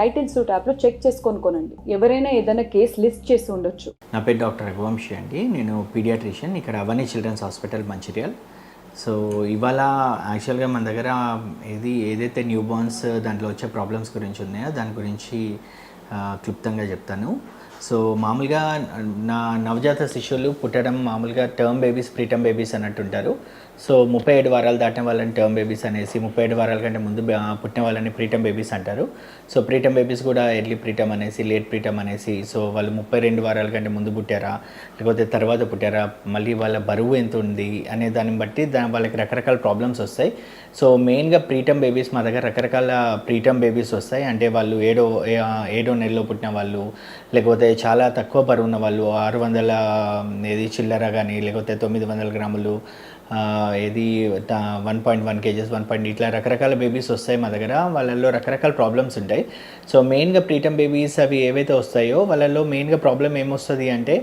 Titles ట్యాబ్లో check చేసుకొని కొనండి. ఎవరైనా ఏదైనా కేసు లిస్ట్ చేసి ఉండొచ్చు. నా పేరు డాక్టర్ రఘువంశీ అండి. నేను పీడియాట్రిషియన్ ఇక్కడ Avani children's hospital Mancherial. So ఇవాళ యాక్చువల్గా మన దగ్గర ఏది ఏదైతే న్యూ బోర్న్స్ దాంట్లో వచ్చే ప్రాబ్లమ్స్ గురించి ఉన్నాయో దాని గురించి క్లుప్తంగా చెప్తాను. సో మామూలుగా నా నవజాత శిశువులు పుట్టడం మామూలుగా టర్మ్ బేబీస్ ప్రీటర్మ్ బేబీస్ అన్నట్టు ఉంటారు సో ముప్పై ఏడు వారాలు దాటిన వాళ్ళని టర్మ్ బేబీస్ అనేసి ముప్పై ఏడు వారాల కంటే ముందు పుట్టిన వాళ్ళని ప్రీటమ్ బేబీస్ అంటారు. సో ప్రీటమ్ బేబీస్ కూడా ఎర్లీ ప్రీటమ్ అనేసి లేట్ ప్రీటమ్ అనేసి సో వాళ్ళు ముప్పై రెండు వారాల కంటే ముందు పుట్టారా లేకపోతే తర్వాత పుట్టారా మళ్ళీ వాళ్ళ బరువు ఎంత ఉంది అనే దాన్ని బట్టి దాని వాళ్ళకి రకరకాల ప్రాబ్లమ్స్ వస్తాయి. సో మెయిన్గా ప్రీటమ్ బేబీస్ మా దగ్గర రకరకాల ప్రీటమ్ బేబీస్ వస్తాయి. అంటే వాళ్ళు ఏడో ఏడో నెలలో పుట్టిన వాళ్ళు లేకపోతే చాలా తక్కువ బరువు ఉన్న వాళ్ళు ఆరు వందల ఏది చిల్లర కానీ లేకపోతే తొమ్మిది వందల గ్రాములు ఏది one point one kgs one point ఇట్లా రకరకాల బేబీస్ వస్తాయి మా దగ్గర. వాళ్ళల్లో రకరకాల ప్రాబ్లమ్స్ ఉంటాయి. సో మెయిన్గా ప్రీటమ్ బేబీస్ అవి ఏవైతే వస్తాయో వాళ్ళల్లో మెయిన్గా ప్రాబ్లం ఏమొస్తుంది అంటే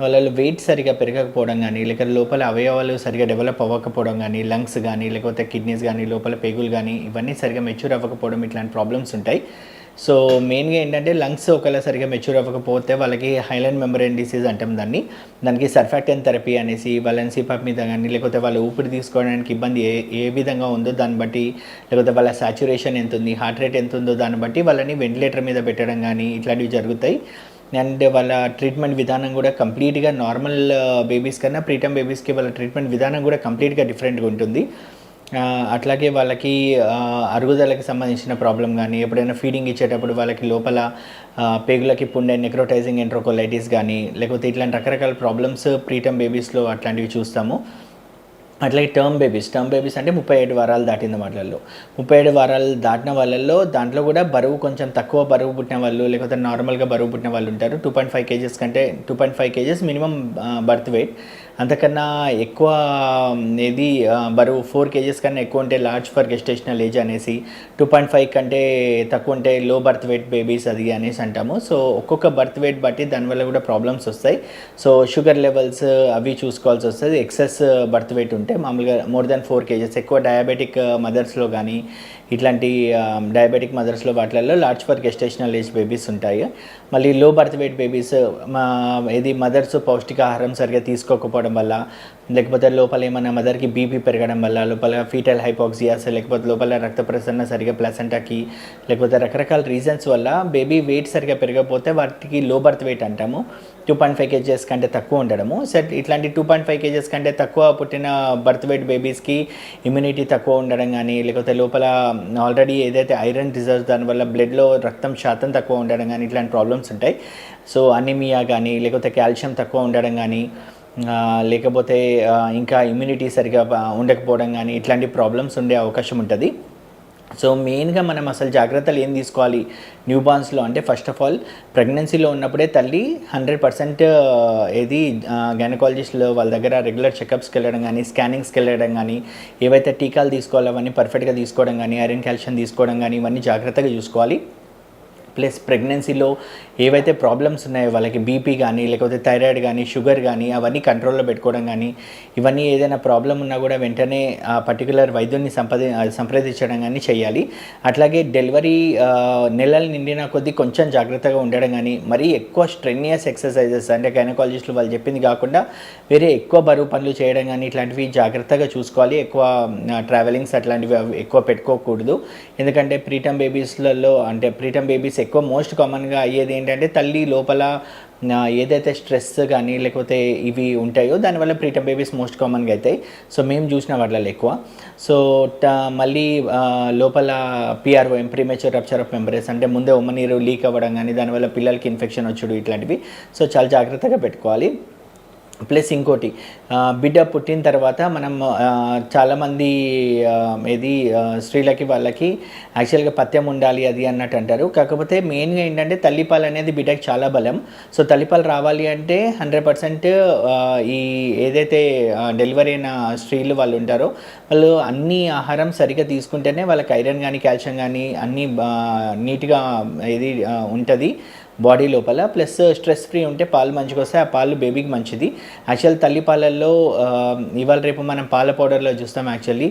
వాళ్ళలో వెయిట్ సరిగా పెరగకపోవడం కానీ లేకపోతే లోపల అవయవాలు సరిగా డెవలప్ అవ్వకపోవడం కానీ లంగ్స్ కానీ లేకపోతే కిడ్నీస్ కానీ లోపల పేగులు కానీ ఇవన్నీ సరిగా మెచ్యూర్ అవ్వకపోవడం ఇట్లాంటి ప్రాబ్లమ్స్ ఉంటాయి. సో మెయిన్గా ఏంటంటే లంగ్స్ ఒకవేళ సరిగా మెచ్యూర్ అవ్వకపోతే వాళ్ళకి హైలాండ్ మెమరైన్ డిసీజ్ అంటాం దాన్ని. దానికి సర్ఫాక్టెన్ థెరపీ అనేసి వాళ్ళని పప్ మీద కానీ లేకపోతే వాళ్ళ ఊపిరి తీసుకోవడానికి ఇబ్బంది ఏ ఏ విధంగా ఉందో దాన్ని బట్టి లేకపోతే వాళ్ళ సాచురేషన్ ఎంత ఉంది హార్ట్ రేట్ ఎంత ఉందో దాన్ని బట్టి వాళ్ళని వెంటిలేటర్ మీద పెట్టడం కానీ ఇట్లాంటివి జరుగుతాయి. అండ్ వాళ్ళ ట్రీట్మెంట్ విధానం కూడా కంప్లీట్గా నార్మల్ బేబీస్ కన్నా ప్రీటమ్ బేబీస్కి వాళ్ళ ట్రీట్మెంట్ విధానం కూడా కంప్లీట్గా డిఫరెంట్గా ఉంటుంది. అట్లాగే వాళ్ళకి అరుగుదలకి సంబంధించిన ప్రాబ్లం కానీ ఎప్పుడైనా ఫీడింగ్ ఇచ్చేటప్పుడు వాళ్ళకి లోపల పేగులకి పుండే నెక్రోటైజింగ్ ఎంట్రోకోలైటిస్ కానీ లేకపోతే ఇట్లాంటి రకరకాల ప్రాబ్లమ్స్ ప్రీటమ్ బేబీస్లో అట్లాంటివి చూస్తాము. అట్లాగే టర్మ్ బేబీస్ టర్మ్ బేబీస్ అంటే ముప్పై ఏడు వారాలు దాటిన వాళ్ళల్లో ముప్పై ఏడు వారాలు దాటిన వాళ్ళల్లో దాంట్లో కూడా బరువు కొంచెం తక్కువ బరువు పుట్టిన వాళ్ళు లేకపోతే నార్మల్గా బరువు పుట్టిన వాళ్ళు ఉంటారు. టూ పాయింట్ ఫైవ్ కేజెస్ కంటే two point five kgs minimum birth weight అంతకన్నా ఎక్కువ ఏది బరువు ఫోర్ కేజెస్ కన్నా ఎక్కువ ఉంటే లార్జ్ ఫర్ గెస్టేషనల్ ఏజ్ అనేసి టూ పాయింట్ ఫైవ్ కంటే తక్కువ ఉంటే లో బర్త్ వెయిట్ బేబీస్ అది అనేసి అంటాము. సో ఒక్కొక్క బర్త్ వెయిట్ బట్టి దానివల్ల కూడా ప్రాబ్లమ్స్ వస్తాయి. సో షుగర్ లెవెల్స్ అవి చూసుకోవాల్సి వస్తుంది. ఎక్సెస్ బర్త్ వెయిట్ ఉంటే మామూలుగా మోర్ దాన్ ఫోర్ కేజెస్. ఎక్కువ డయాబెటిక్ మదర్స్లో కానీ ఇట్లాంటి డయాబెటిక్ మదర్స్లో వాటిలలో large for gestational age babies ఉంటాయి. మళ్ళీ లో బర్త్ వెయిట్ బేబీస్ మా ఇది మదర్స్ పౌష్టికాహారం సరిగా తీసుకోకపోవడం వల్ల లేకపోతే లోపల ఏమైనా మదర్కి బీపీ పెరగడం వల్ల లోపల ఫీటల్ హైపాక్సియాస్ లేకపోతే లోపల రక్త ప్రసరణ సరిగా ప్లసెంటాకి లేకపోతే రకరకాల రీజన్స్ వల్ల బేబీ వెయిట్ సరిగా పెరగకపోతే వాటికి లో బర్త్ వెయిట్ అంటాము. టూ పాయింట్ ఫైవ్ కేజెస్ కంటే తక్కువ ఉండడము. సెట్ ఇట్లాంటి టూ పాయింట్ ఫైవ్ కేజెస్ కంటే తక్కువ పుట్టిన బర్త్ వెయిట్ బేబీస్కి ఇమ్యూనిటీ తక్కువ ఉండడం కానీ లేకపోతే లోపల ఆల్రెడీ ఏదైతే ఐరన్ రిజర్వ్ దానివల్ల బ్లడ్లో రక్తం శాతం తక్కువ ఉండడం కానీ ఇట్లాంటి ప్రాబ్లమ్స్ ఉంటాయి. సో అనిమియా కానీ లేకపోతే కాల్షియం తక్కువ ఉండడం కానీ లేకపోతే ఇంకా ఇమ్యూనిటీ సరిగా ఉండకపోవడం కానీ ఇట్లాంటి ప్రాబ్లమ్స్ ఉండే అవకాశం ఉంటుంది. సో మెయిన్గా మనం అసలు జాగ్రత్తలు ఏం తీసుకోవాలి? న్యూ బార్న్స్లో అంటే ఫస్ట్ ఆఫ్ ఆల్ ప్రెగ్నెన్సీలో ఉన్నప్పుడే తల్లి హండ్రెడ్ పర్సెంట్ ఏది గైనకాలజిస్ట్లో వాళ్ళ దగ్గర రెగ్యులర్ చెకప్స్కి వెళ్ళడం కానీ స్కానింగ్స్కి వెళ్ళడం కానీ ఏవైతే టీకాలు తీసుకోవాలో అవన్నీ పర్ఫెక్ట్గా తీసుకోవడం కానీ ఐరన్ కాల్షియం తీసుకోవడం కానీ ఇవన్నీ జాగ్రత్తగా చూసుకోవాలి. ప్లస్ ప్రెగ్నెన్సీలో ఏవైతే ప్రాబ్లమ్స్ ఉన్నాయో వాళ్ళకి బీపీ కానీ లేకపోతే థైరాయిడ్ కానీ షుగర్ కానీ అవన్నీ కంట్రోల్లో పెట్టుకోవడం కానీ ఇవన్నీ ఏదైనా ప్రాబ్లం ఉన్నా కూడా వెంటనే ఆ పర్టికులర్ వైద్యుని సంపది సంప్రదించడం కానీ చేయాలి. అట్లాగే డెలివరీ నెలలు నిండిన కొద్దీ కొంచెం జాగ్రత్తగా ఉండడం కానీ మరీ ఎక్కువ స్ట్రెన్నియస్ ఎక్సర్సైజెస్ అంటే గైనకాలజిస్టులు వాళ్ళు చెప్పింది కాకుండా వేరే ఎక్కువ బరువు పనులు చేయడం కానీ ఇట్లాంటివి జాగ్రత్తగా చూసుకోవాలి. ఎక్కువ ట్రావెలింగ్స్ అట్లాంటివి అవి ఎక్కువ పెట్టుకోకూడదు. ఎందుకంటే ప్రీటమ్ బేబీస్లలో అంటే ప్రీటమ్ బేబీస్ ఎక్కువ మోస్ట్ కామన్గా అయ్యేది ఏంటంటే తల్లి లోపల ఏదైతే స్ట్రెస్ కానీ లేకపోతే ఇవి ఉంటాయో దానివల్ల ప్రీటమ్ బేబీస్ మోస్ట్ కామన్గా అవుతాయి. సో మేము చూసిన వాటిలో ఎక్కువ. సో మళ్ళీ లోపల PRO premature rupture of membranes అంటే ముందే ఉమ్మ నీరు లీక్ అవ్వడం కానీ దానివల్ల పిల్లలకి ఇన్ఫెక్షన్ వచ్చుడు ఇట్లాంటివి. సో చాలా జాగ్రత్తగా పెట్టుకోవాలి. ప్లస్ ఇంకోటి బిడ్డ పుట్టిన తర్వాత మనం చాలామంది ఏది ఇది స్త్రీలకి వాళ్ళకి యాక్చువల్గా పత్యం ఉండాలి అది అన్నట్టు అంటారు. కాకపోతే మెయిన్గా ఏంటంటే తల్లిపాలు అనేది బిడ్డకి చాలా బలం. సో తల్లిపాలు రావాలి అంటే హండ్రెడ్ పర్సెంట్ ఈ ఏదైతే డెలివరీ అయిన స్త్రీలు వాళ్ళు ఉంటారో వాళ్ళు అన్ని ఆహారం సరిగ్గా తీసుకుంటేనే వాళ్ళకి ఐరన్ కానీ కాల్షియం కానీ అన్నీ నీట్గా ఇది ఉంటుంది. బాడీ లోపల. ప్లస్ స్ట్రెస్ ఫ్రీ ఉంటే పాలు మంచిగా వస్తాయి. ఆ పాలు బేబీకి మంచిది. యాక్చువల్ తల్లి పాలల్లో ఇవాళ రేపు మనం పాల పౌడర్లో చూస్తాం యాక్చువల్లీ.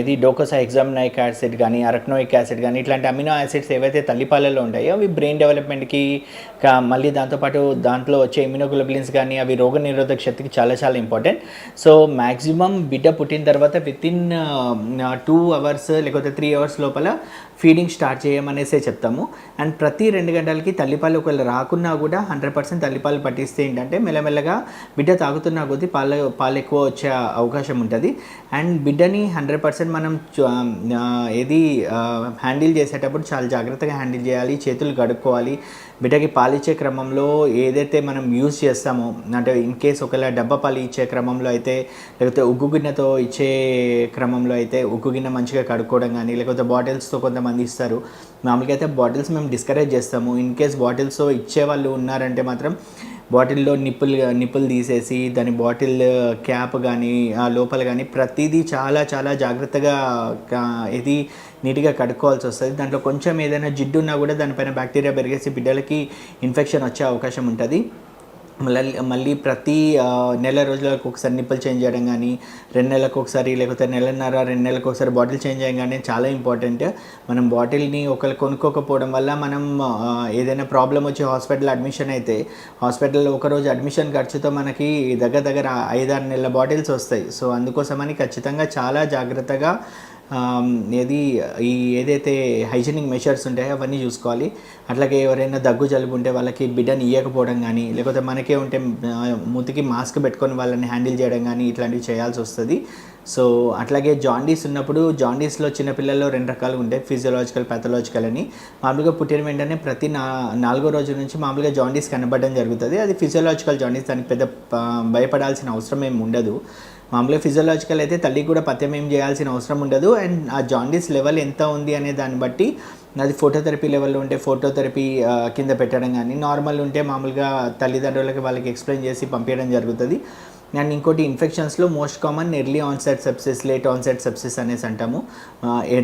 ఏది డోకోసా ఎగ్జామినాయిక్ యాసిడ్ కానీ అరక్నోయిక్ యాసిడ్ కానీ ఇట్లాంటి అమినో యాసిడ్స్ ఏవైతే తల్లిపాలలో ఉంటాయో అవి బ్రెయిన్ డెవలప్మెంట్కి మళ్ళీ దాంతోపాటు దాంట్లో వచ్చే ఇమ్యూనోగ్లోబులిన్స్ కానీ అవి రోగ నిరోధక శక్తికి చాలా చాలా ఇంపార్టెంట్. సో మ్యాక్సిమం బిడ్డ పుట్టిన తర్వాత విత్ ఇన్ టూ అవర్స్ లేకపోతే త్రీ అవర్స్ లోపల ఫీడింగ్ స్టార్ట్ చేయమనేసే చెప్తాము. అండ్ ప్రతి రెండు గంటలకి తల్లిపాలు ఒకవేళ రాకున్నా కూడా హండ్రెడ్ పర్సెంట్ తల్లిపాలు పట్టిస్తే ఏంటంటే మెల్లమెల్లగా బిడ్డ తాగుతున్న కొద్దీ పాలు పాలు ఎక్కువ వచ్చే అవకాశం ఉంటుంది. అండ్ బిడ్డని హండ్రెడ్ పర్సెంట్ మనం ఏది హ్యాండిల్ చేసేటప్పుడు చాలా జాగ్రత్తగా హ్యాండిల్ చేయాలి చేతులు కడుక్కోవాలి. బిడ్డకి పాలిచ్చే క్రమంలో ఏదైతే మనం యూజ్ చేస్తామో అంటే ఇన్ కేస్ ఒకవేళ డబ్బా పాలు ఇచ్చే క్రమంలో అయితే లేకపోతే ఉగ్గు గిన్నెతో ఇచ్చే క్రమంలో అయితే ఉగ్గు గిన్నె మంచిగా కడుక్కోవడం కానీ లేకపోతే బాటిల్స్తో కొంతమంది ఇస్తారు. మామూలుగా అయితే బాటిల్స్ మేము డిస్కరేజ్ చేస్తాము. ఇన్ కేస్ బాటిల్స్ ఇచ్చే వాళ్ళు ఉన్నారంటే మాత్రం బాటిల్లో నిప్పులు నిప్పులు తీసేసి దాని బాటిల్ క్యాప్ కానీ ఆ లోపల కానీ ప్రతిదీ చాలా చాలా జాగ్రత్తగా ఇది నీట్గా కడుక్కోవాల్సి వస్తుంది. దాంట్లో కొంచెం ఏదైనా జిడ్డు ఉన్నా కూడా దానిపైన బ్యాక్టీరియా పెరిగేసి బిడ్డలకి ఇన్ఫెక్షన్ వచ్చే అవకాశం ఉంటుంది. మళ్ళీ మళ్ళీ ప్రతి నెల రోజులకు ఒకసారి నిప్పులు చేంజ్ చేయడం కానీ రెండు నెలలకు ఒకసారి లేకపోతే నెలన్నర రెండు నెలలకు ఒకసారి బాటిల్ చేంజ్ చేయడం కానీ చాలా ఇంపార్టెంట్. మనం బాటిల్ని ఒకరు కొనుక్కోకపోవడం వల్ల మనం ఏదైనా ప్రాబ్లం వచ్చి హాస్పిటల్ అడ్మిషన్ అయితే హాస్పిటల్లో ఒకరోజు అడ్మిషన్ ఖర్చుతో మనకి దగ్గర దగ్గర ఐదారు నెలల బాటిల్స్ వస్తాయి. సో అందుకోసమని ఖచ్చితంగా చాలా జాగ్రత్తగా ఏది ఈ ఏదైతే హైజీనిక్ మెషర్స్ ఉంటాయో అవన్నీ చూసుకోవాలి. అట్లాగే ఎవరైనా దగ్గు జలుబు ఉంటే వాళ్ళకి బిడ్డని ఇవ్వకపోవడం కానీ లేకపోతే మనకే ఉంటే ముతికి మూతికి మాస్క్ పెట్టుకొని వాళ్ళని హ్యాండిల్ చేయడం కానీ ఇట్లాంటివి చేయాల్సి వస్తుంది. సో అట్లాగే జాండీస్ ఉన్నప్పుడు జాండీస్లో చిన్నపిల్లల్లో రెండు రకాలు ఉంటాయి ఫిజియోలాజికల్ పెథలాజికల్ అని. మామూలుగా పుట్టిన వెంటనే ప్రతి నా నాలుగో రోజు నుంచి మామూలుగా జాండీస్ కనబడడం జరుగుతుంది. అది ఫిజియోలాజికల్ జాండీస్ దానికి పెద్ద భయపడాల్సిన అవసరం ఏమి ఉండదు. మామూలుగా ఫిజియోలాజికల్ అయితే తల్లికి కూడా పథ్యం ఏం చేయాల్సిన అవసరం ఉండదు. అండ్ ఆ జాండీస్ లెవెల్ ఎంత ఉంది అనే దాన్ని బట్టి అది ఫోటోథెరపీ లెవెల్లో ఉంటే ఫోటోథెరపీ కింద పెట్టడం కానీ నార్మల్ ఉంటే మామూలుగా తల్లిదండ్రులకి వాళ్ళకి ఎక్స్ప్లెయిన్ చేసి పంపించడం జరుగుతుంది. అండ్ ఇంకోటి ఇన్ఫెక్షన్స్లో most common early onset sepsis late onset sepsis అనేసి అంటాము.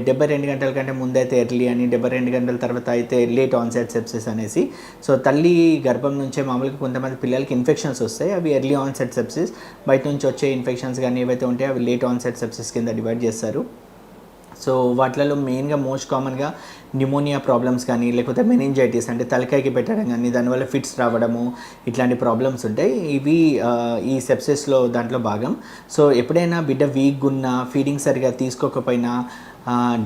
డెబ్బై రెండు గంటల కంటే ముందైతే ఎర్లీ అని డెబ్బై రెండు గంటల తర్వాత అయితే లేట్ ఆన్సెట్ సెప్సిస్ అనేసి. సో తల్లి గర్భం నుంచే మామూలుగా కొంతమంది పిల్లలకి ఇన్ఫెక్షన్స్ వస్తాయి. అవి ఎర్లీ ఆన్సెట్ సెప్సిస్ బయట నుంచి వచ్చే ఇన్ఫెక్షన్స్ కానీ ఏవైతే ఉంటాయో అవి లేట్ ఆన్సెట్ సెప్సిస్ కింద డివైడ్ చేస్తారు. సో వాటిలలో మెయిన్గా మోస్ట్ కామన్గా న్యూమోనియా ప్రాబ్లమ్స్ కానీ లేకపోతే మెనింజైటిస్ అంటే తలకాయకి పెట్టడం కానీ దానివల్ల ఫిట్స్ రావడము ఇట్లాంటి ప్రాబ్లమ్స్ ఉంటాయి. ఇవి ఈ సెప్సెస్లో దాంట్లో భాగం. సో ఎప్పుడైనా బిడ్డ వీక్గా ఉన్నా ఫీడింగ్ సరిగా తీసుకోకపోయినా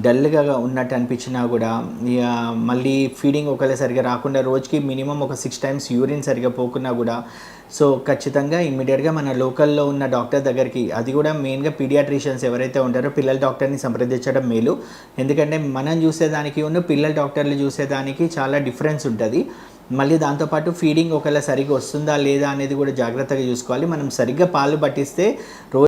డల్గా ఉన్నట్టు అనిపించినా కూడా ఇక మళ్ళీ ఫీడింగ్ ఒకవేళ సరిగా రాకుండా రోజుకి మినిమం ఒక సిక్స్ టైమ్స్ యూరిన్ సరిగా పోకున్నా కూడా సో ఖచ్చితంగా ఇమ్మీడియట్గా మన లోకల్లో ఉన్న డాక్టర్ దగ్గరికి అది కూడా మెయిన్గా పీడియాట్రిషియన్స్ ఎవరైతే ఉంటారో పిల్లల డాక్టర్ని సంప్రదించడం మేలు. ఎందుకంటే మనం చూసేదానికి ఉన్న పిల్లల డాక్టర్లు చూసేదానికి చాలా డిఫరెన్స్ ఉంటుంది. మళ్ళీ దాంతోపాటు ఫీడింగ్ ఒకవేళ సరిగ్గా వస్తుందా లేదా అనేది కూడా జాగ్రత్తగా చూసుకోవాలి. మనం సరిగ్గా పాలు పట్టిస్తే రోజు